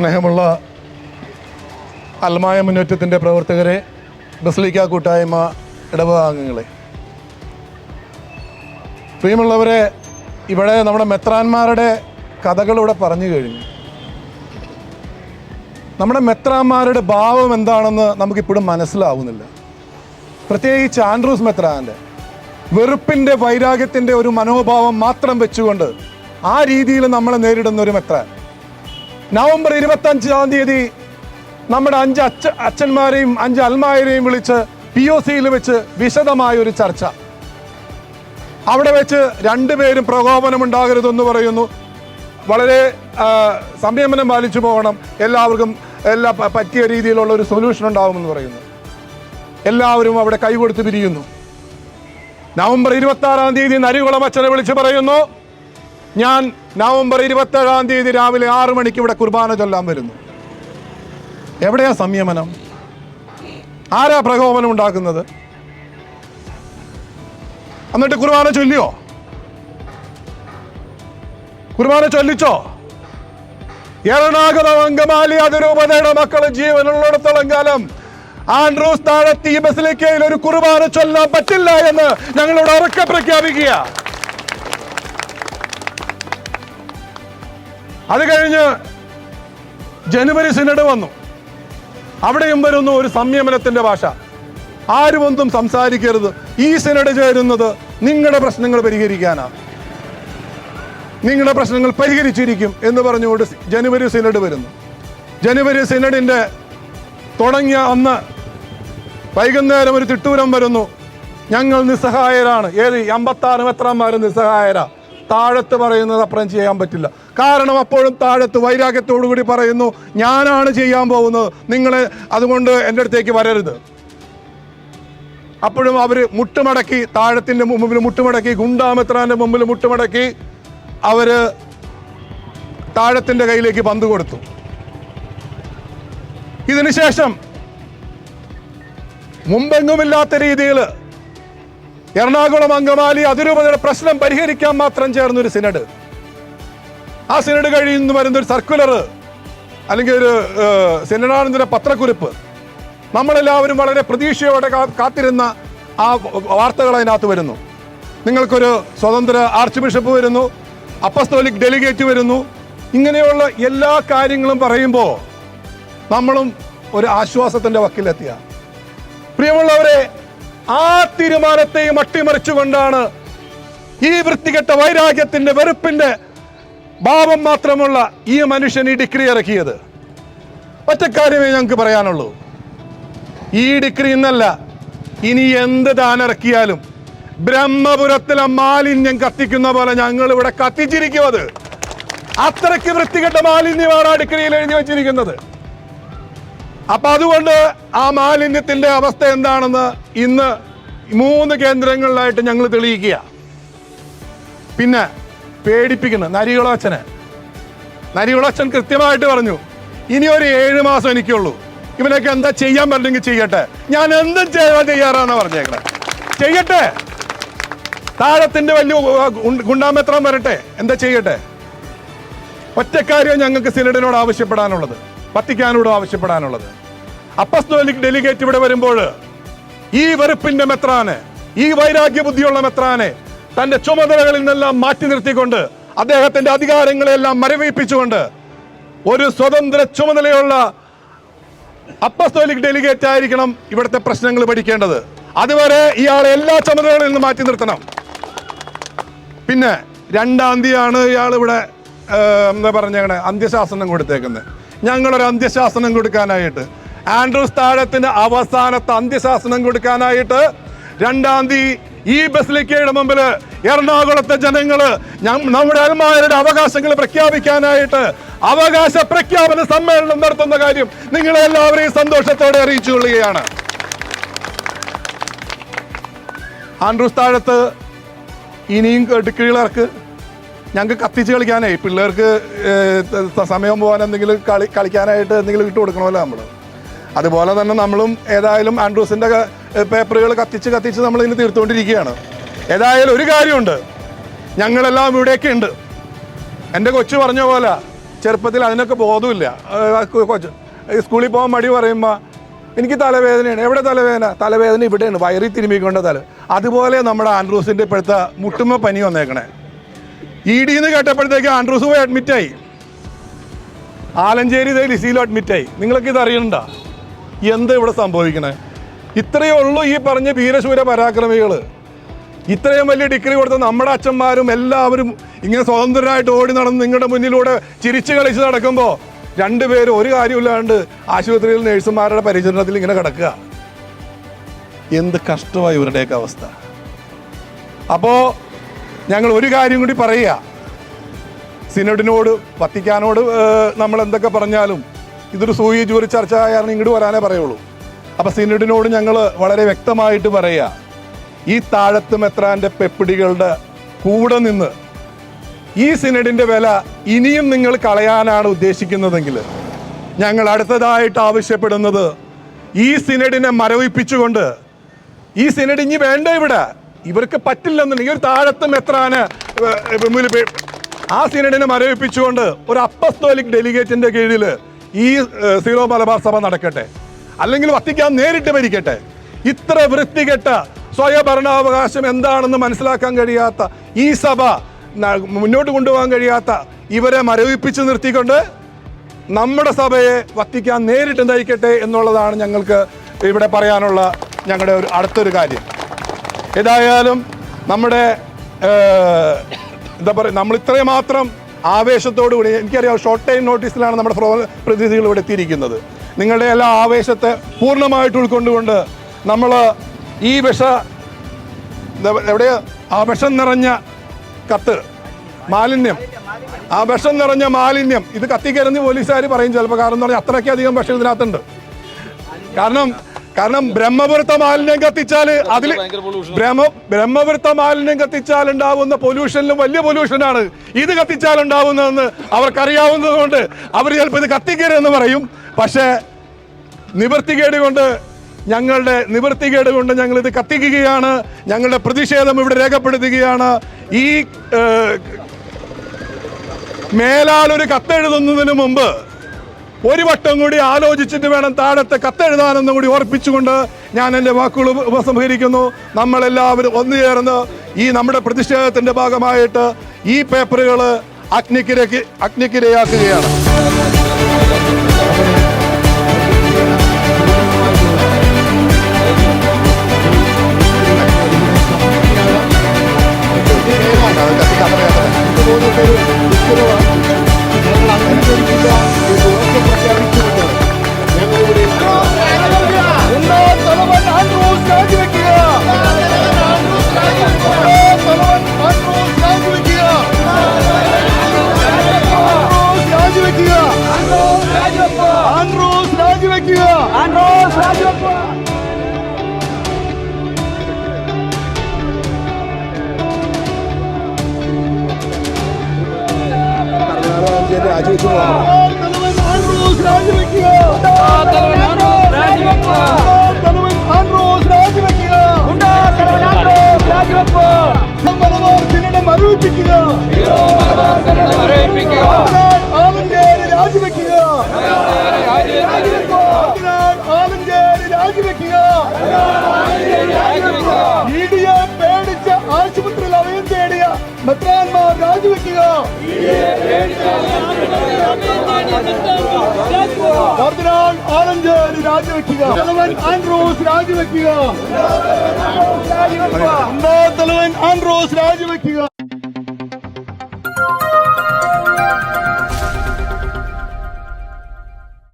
സ്നേഹമുള്ള അൽമായ മുന്നേറ്റത്തിന്റെ പ്രവർത്തകരെ ബസ്ലിക്ക കൂട്ടായ്മ ഇടവകാംഗങ്ങളെ പ്രിയമുള്ളവരെ ഇവിടെ നമ്മുടെ മെത്രാന്മാരുടെ കഥകളിവിടെ പറഞ്ഞു കഴിഞ്ഞു. നമ്മുടെ മെത്രാന്മാരുടെ ഭാവം എന്താണെന്ന് നമുക്കിപ്പോഴും മനസ്സിലാവുന്നില്ല. പ്രത്യേകിച്ച് ആൻഡ്രൂസ് മെത്രാന്റെ വെറുപ്പിന്റെ വൈരാഗ്യത്തിന്റെ ഒരു മനോഭാവം മാത്രം വെച്ചുകൊണ്ട് ആ രീതിയിൽ നമ്മളെ നേരിടുന്ന ഒരു മെത്രാൻ. നവംബർ ഇരുപത്തഞ്ചാം തീയതി നമ്മുടെ അഞ്ച് അച്ഛ അച്ഛന്മാരെയും അഞ്ച് അൽമാരെയും വിളിച്ച് പി ഒ സിയിൽ വെച്ച് വിശദമായ ഒരു ചർച്ച. അവിടെ വെച്ച് രണ്ടുപേരും പ്രകോപനമുണ്ടാകരുതെന്ന് പറയുന്നു. വളരെ സംയമനം പാലിച്ചു പോകണം. എല്ലാവർക്കും എല്ലാ പറ്റിയ രീതിയിലുള്ള ഒരു സൊല്യൂഷൻ ഉണ്ടാകുമെന്ന് പറയുന്നു. എല്ലാവരും അവിടെ കൈകൊടുത്ത് പിരിയുന്നു. നവംബർ ഇരുപത്തി ആറാം തീയതി നരികുളം അച്ഛനെ വിളിച്ച് പറയുന്നു. ഞാൻ നവംബർ ഇരുപത്തേഴാം തീയതി രാവിലെ ആറു മണിക്ക് ഇവിടെ കുർബാന ചൊല്ലാൻ വരുന്നു. എവിടെയാ സംയമനം? ആരാ പ്രകോപനം ഉണ്ടാക്കുന്നത്? എന്നിട്ട് കുർബാന ചൊല്ലിയോ? കുർബാന ചൊല്ലിച്ചോ? എറണാകുളം അങ്കമാലി അതിരൂപതയുടെ മക്കൾ ജീവനുള്ളിടത്തോളം കാലം ആൻഡ്രൂസ് താഴെ ഈ ബസിലേക്കയിൽ ഒരു കുർബാന ചൊല്ലാൻ പറ്റില്ല എന്ന് ഞങ്ങളോട് ഉറക്കെ പ്രഖ്യാപിക്കുക. അത് കഴിഞ്ഞ് ജനുവരി സിനഡ് വന്നു. അവിടെയും വരുന്നു ഒരു സംയമനത്തിന്റെ ഭാഷ. ആരും ഒന്നും സംസാരിക്കരുത്. ഈ സിനഡ് ചേരുന്നത് നിങ്ങളുടെ പ്രശ്നങ്ങൾ പരിഹരിക്കാനാണ് നിങ്ങളുടെ പ്രശ്നങ്ങൾ പരിഹരിച്ചിരിക്കും എന്ന് പറഞ്ഞുകൊണ്ട് ജനുവരി സിനഡ് വരുന്നു. ജനുവരി സിനഡിന്റെ തുടങ്ങിയ അന്ന് വൈകുന്നേരം ഒരു തിട്ടൂരം വരുന്നു. ഞങ്ങൾ നിസ്സഹായരാണ്. ഏത്? അമ്പത്താറ് മെത്രാന്മാർ നിസ്സഹായരാ? താഴത്ത് പറയുന്നത് അപ്പുറം ചെയ്യാൻ പറ്റില്ല. കാരണം അപ്പോഴും താഴത്ത് വൈരാഗ്യത്തോടുകൂടി പറയുന്നു ഞാനാണ് ചെയ്യാൻ പോകുന്നത്. നിങ്ങൾ അതുകൊണ്ട് എന്റെ അടുത്തേക്ക് വരരുത്. അപ്പോഴും അവർ മുട്ടുമടക്കി താഴത്തിന്റെ മുമ്പിൽ മുട്ടുമടക്കി ഗുണ്ടാമെത്രാന്റെ മുമ്പിൽ മുട്ടുമടക്കി അവർ താഴത്തിന്റെ കയ്യിലേക്ക് പന്ത് കൊടുത്തു. ഇതിനുശേഷം മുമ്പെങ്ങുമില്ലാത്ത രീതിയിൽ എറണാകുളം അങ്കമാലി അതിരൂപതയുടെ പ്രശ്നം പരിഹരിക്കാൻ മാത്രം ചേർന്നൊരു സിനഡ്. ആ സിനഡ് കഴിയുന്നു വരുന്ന ഒരു സർക്കുലർ അല്ലെങ്കിൽ ഒരു ഏഹ്, പത്രക്കുറിപ്പ്. നമ്മളെല്ലാവരും വളരെ പ്രതീക്ഷയോടെ കാത്തിരുന്ന ആ വാർത്തകൾ അതിനകത്ത് വരുന്നു. നിങ്ങൾക്കൊരു സ്വതന്ത്ര ആർച്ച് ബിഷപ്പ് വരുന്നു അപ്പസ്തോലിക് ഡെലിഗേറ്റ് വരുന്നു. ഇങ്ങനെയുള്ള എല്ലാ കാര്യങ്ങളും പറയുമ്പോൾ നമ്മളും ഒരു ആശ്വാസത്തിന്റെ വക്കിലെത്തിയ. പ്രിയമുള്ളവരെ ആ തീരുമാനത്തെയും അട്ടിമറിച്ചുകൊണ്ടാണ് ഈ വൃത്തികെട്ട വൈരാഗ്യത്തിന്റെ വെറുപ്പിന്റെ ഭാവം മാത്രമുള്ള ഈ മനുഷ്യൻ ഈ ഡിഗ്രി ഇറക്കിയത്. ഒറ്റക്കാര്യമേ ഞങ്ങൾക്ക് പറയാനുള്ളൂ. ഈ ഡിഗ്രി ഇന്നല്ല ഇനി എന്ത് താനിറക്കിയാലും ബ്രഹ്മപുരത്തിലെ മാലിന്യം കത്തിക്കുന്ന പോലെ ഞങ്ങൾ ഇവിടെ കത്തിച്ചിരിക്കും അത് അത്രയ്ക്ക് വൃത്തികെട്ട മാലിന്യമാണ് ആ ഡിഗ്രിയിൽ എഴുതി വെച്ചിരിക്കുന്നത്. അപ്പൊ അതുകൊണ്ട് ആ മാലിന്യത്തിന്റെ അവസ്ഥ എന്താണെന്ന് ഇന്ന് മൂന്ന് കേന്ദ്രങ്ങളിലായിട്ട് ഞങ്ങൾ തെളിയിക്കുക. പിന്നെ പേടിപ്പിക്കുന്ന നരികുളച്ചന്. നരികുളച്ചൻ കൃത്യമായിട്ട് പറഞ്ഞു ഇനി ഒരു ഏഴ് മാസം എനിക്കുള്ളൂ. ഇവനൊക്കെ എന്താ ചെയ്യാൻ പറ്റില്ലെങ്കിൽ ചെയ്യട്ടെ. ഞാൻ എന്തും ചെയ്യാൻ തയ്യാറാണെന്ന് പറഞ്ഞേക്കണേ. ചെയ്യട്ടെ. താഴത്തിന്റെ വലിയ ഗുണ്ടാമെത്രം വരട്ടെ. എന്താ ചെയ്യട്ടെ? ഒറ്റക്കാര്യം ഞങ്ങൾക്ക് സിനഡിനോട് ആവശ്യപ്പെടാനുള്ളത് വത്തിക്കാനോട് ആവശ്യപ്പെടാനുള്ളത്. അപ്പസ്തോലിക് ഡെലിഗേറ്റ് ഇവിടെ വരുമ്പോൾ ഈ വെറുപ്പിന്റെ മെത്രാന് ഈ വൈരാഗ്യ ബുദ്ധിയുള്ള മെത്രാനെ തന്റെ ചുമതലകളിൽ നിന്നെല്ലാം മാറ്റി നിർത്തിക്കൊണ്ട് അദ്ദേഹത്തിന്റെ അധികാരങ്ങളെല്ലാം മരവിപ്പിച്ചുകൊണ്ട് ഒരു സ്വതന്ത്ര ചുമതലയുള്ള അപ്പസ്തോലിക് ഡെലിഗേറ്റ് ആയിരിക്കണം ഇവിടുത്തെ പ്രശ്നങ്ങൾ പഠിക്കേണ്ടത്. അതുവരെ ഇയാളെ എല്ലാ ചുമതലകളിൽ നിന്നും മാറ്റി നിർത്തണം. പിന്നെ രണ്ടാം തീയതിയാണ് ഇയാൾ ഇവിടെ എന്താ പറഞ്ഞ അന്ത്യശാസനം കൊടുത്തേക്കുന്നത്. ഞങ്ങളൊരു അന്ത്യശാസനം കൊടുക്കാനായിട്ട് ആൻഡ്രൂസ് താഴത്തിന് അവസാനത്തെ അന്ത്യശാസനം കൊടുക്കാനായിട്ട് രണ്ടാം തീയതി ഈ ബസിലിക്കയുടെ മുമ്പിൽ എറണാകുളത്തെ ജനങ്ങൾ ഞ- നമ്മുടെ അൽമാരുടെ അവകാശങ്ങൾ പ്രഖ്യാപിക്കാനായിട്ട് അവകാശ പ്രഖ്യാപന സമ്മേളനം നടത്തുന്ന കാര്യം നിങ്ങളെ എല്ലാവരെയും സന്തോഷത്തോടെ അറിയിച്ചു കൊള്ളുകയാണ്. ആൻഡ്രൂസ് താഴത്ത് ഇനിയും ഡിഗ്രികളർക്ക് ഞങ്ങൾക്ക് കത്തിച്ച് കളിക്കാനേ പിള്ളേർക്ക് സമയം പോകാൻ എന്തെങ്കിലും കളി കളിക്കാനായിട്ട് എന്തെങ്കിലും ഇട്ട് കൊടുക്കണമല്ലോ നമ്മൾ അതുപോലെ തന്നെ നമ്മളും ഏതായാലും ആൻഡ്രൂസിന്റെ പേപ്പറുകൾ കത്തിച്ച് കത്തിച്ച് നമ്മൾ ഇതിന് തീർത്തുകൊണ്ടിരിക്കുകയാണ്. ഏതായാലും ഒരു കാര്യമുണ്ട്. ഞങ്ങളെല്ലാം ഇവിടെയൊക്കെ ഉണ്ട്. എന്റെ കൊച്ചു പറഞ്ഞ പോലെ ചെറുപ്പത്തിൽ അതിനൊക്കെ ബോധമില്ല. കൊച്ചു സ്കൂളിൽ പോകാൻ മടി പറയുമ്പോൾ എനിക്ക് തലവേദനയാണ്. എവിടെ തലവേദന? തലവേദന ഇവിടെയാണ്. വയറി തിരുമ്മിക്കൊണ്ട തല. അതുപോലെ നമ്മുടെ ആൻഡ്രൂസിന്റെ ഇപ്പോഴത്തെ മുട്ടുമ്മ പനി വന്നേക്കണേ. ഇ ഡി എന്ന് കേട്ടപ്പോഴത്തേക്ക് ആൻഡ്രൂസ് പോയി അഡ്മിറ്റായി ആലഞ്ചേരി ഇതേ ലിസിയിലും അഡ്മിറ്റായി നിങ്ങൾക്ക് ഇത് അറിയണ്ട എന്താ ഇവിടെ സംഭവിക്കണേ? ഇത്രയേ ഉള്ളൂ ഈ പറഞ്ഞ വീരശൂര പരാക്രമികൾ ഇത്രയും വലിയ ഡിഗ്രി കൊടുത്ത നമ്മുടെ അച്ഛന്മാരും എല്ലാവരും ഇങ്ങനെ സ്വതന്ത്രരായിട്ട് ഓടി നടന്ന് നിങ്ങളുടെ മുന്നിലൂടെ ചിരിച്ചു കളിച്ച് നടക്കുമ്പോൾ രണ്ടുപേരും ഒരു കാര്യമില്ലാണ്ട് ആശുപത്രിയിൽ നേഴ്സുമാരുടെ പരിചരണത്തിൽ ഇങ്ങനെ കിടക്കുക. എന്ത് കഷ്ടമായി ഇവരുടെയൊക്കെ അവസ്ഥ. അപ്പോൾ ഞങ്ങൾ ഒരു കാര്യം കൂടി പറയുക. സിനഡിനോട് വത്തിക്കാനോട് നമ്മൾ എന്തൊക്കെ പറഞ്ഞാലും ഇതൊരു സൂയി ജൂറി ചർച്ച ആയാലും ഇങ്ങോട്ട് വരാനേ പറയുള്ളൂ. അപ്പം സിനഡിനോട് ഞങ്ങൾ വളരെ വ്യക്തമായിട്ട് പറയുക ഈ താഴത്ത് മെത്രാന്റെ പെപ്പിടികളുടെ കൂടെ നിന്ന് ഈ സിനഡിന്റെ വില ഇനിയും നിങ്ങൾ കളയാനാണ് ഉദ്ദേശിക്കുന്നതെങ്കിൽ ഞങ്ങൾ അടുത്തതായിട്ട് ആവശ്യപ്പെടുന്നത് ഈ സിനഡിനെ മരവിപ്പിച്ചുകൊണ്ട് ഈ സിനഡ് ഇനി വേണ്ട ഇവിടെ ഇവർക്ക് പറ്റില്ലെന്നുണ്ടെങ്കിൽ ഒരു താഴത്ത് മെത്രാന് ആ സിനഡിനെ മരവിപ്പിച്ചുകൊണ്ട് ഒരു അപ്പസ്തോലിക് ഡെലിഗേറ്റിന്റെ കീഴിൽ ഈ സീറോ മലബാർ സഭ നടക്കട്ടെ. അല്ലെങ്കിൽ വത്തിക്കാൻ നേരിട്ട് ഭരിക്കട്ടെ. ഇത്ര വൃത്തികെട്ട സ്വയഭരണാവകാശം എന്താണെന്ന് മനസ്സിലാക്കാൻ കഴിയാത്ത ഈ സഭ മുന്നോട്ട് കൊണ്ടുപോകാൻ കഴിയാത്ത ഇവരെ മരവിപ്പിച്ച് നിർത്തിക്കൊണ്ട് നമ്മുടെ സഭയെ വത്തിക്കാൻ നേരിട്ട് നയിക്കട്ടെ എന്നുള്ളതാണ് ഞങ്ങൾക്ക് ഇവിടെ പറയാനുള്ള ഞങ്ങളുടെ ഒരു അടുത്തൊരു കാര്യം. ഏതായാലും നമ്മുടെ എന്താ പറയുക നമ്മൾ ഇത്രയും മാത്രം ആവേശത്തോടു കൂടി എനിക്കറിയാം ഷോർട്ട് ടൈം നോട്ടീസിലാണ് നമ്മുടെ പ്രോ പ്രതിനിധികൾ ഇവിടെ എത്തിയിരിക്കുന്നത്. നിങ്ങളുടെ എല്ലാ ആവേശത്തെ പൂർണമായിട്ട് ഉൾക്കൊണ്ടുകൊണ്ട് നമ്മൾ ഈ വിഷ എവിടെ ആ വിഷം നിറഞ്ഞ കത്ത് മാലിന്യം. ആ വിഷം നിറഞ്ഞ മാലിന്യം. ഇത് കത്തിക്കരുന്ന് പോലീസുകാർ പറയും ചിലപ്പോൾ കാരണം എന്ന് പറഞ്ഞാൽ അത്രയ്ക്കധികം വിഷം ഇതിനകത്തുണ്ട്. കാരണം കാരണം ബ്രഹ്മപുരത്തെ മാലിന്യം കത്തിച്ചാൽ അതിൽ ബ്രഹ്മ ബ്രഹ്മപുരത്തെ മാലിന്യം കത്തിച്ചാൽ ഉണ്ടാവുന്ന പൊല്യൂഷനിലും വലിയ പൊല്യൂഷനാണ് ഇത് കത്തിച്ചാൽ ഉണ്ടാവുന്നതെന്ന് അവർക്കറിയാവുന്നതുകൊണ്ട് അവർ ചിലപ്പോൾ ഇത് കത്തിക്കരുതെന്ന് പറയും. പക്ഷേ നിവർത്തികേട് കൊണ്ട് ഞങ്ങളുടെ നിവർത്തികേട് കൊണ്ട് ഞങ്ങൾ ഇത് കത്തിക്കുകയാണ്. ഞങ്ങളുടെ പ്രതിഷേധം ഇവിടെ രേഖപ്പെടുത്തുകയാണ്. ഈ ഒരു കത്തെഴുതുന്നതിന് മുമ്പ് ഒരു വട്ടം കൂടി ആലോചിച്ചിട്ട് വേണം താഴത്തെ കത്തെഴുതാനെന്നും കൂടി ഓർപ്പിച്ചുകൊണ്ട് ഞാൻ എന്റെ വാക്കുകൾ ഉപസംഹരിക്കുന്നു. നമ്മളെല്ലാവരും ഒന്നു ചേർന്ന് ഈ നമ്മുടെ പ്രതിഷേധത്തിന്റെ ഭാഗമായിട്ട് ഈ പേപ്പറുകൾ അഗ്നിക്കിരക്ക് അഗ്നിക്കിരയാക്കുകയാണ്. ആശുപത്രിയിൽ അഭയം തേടിയ മെത്രാന്മാർ രാജിവെക്കുക ആലഞ്ചേരി രാജിവെക്കുക തലവൻ ആൻഡ്രോസ് രാജിവെക്കുക തലവൻ ആൻഡ്രോസ് രാജിവെക്കുക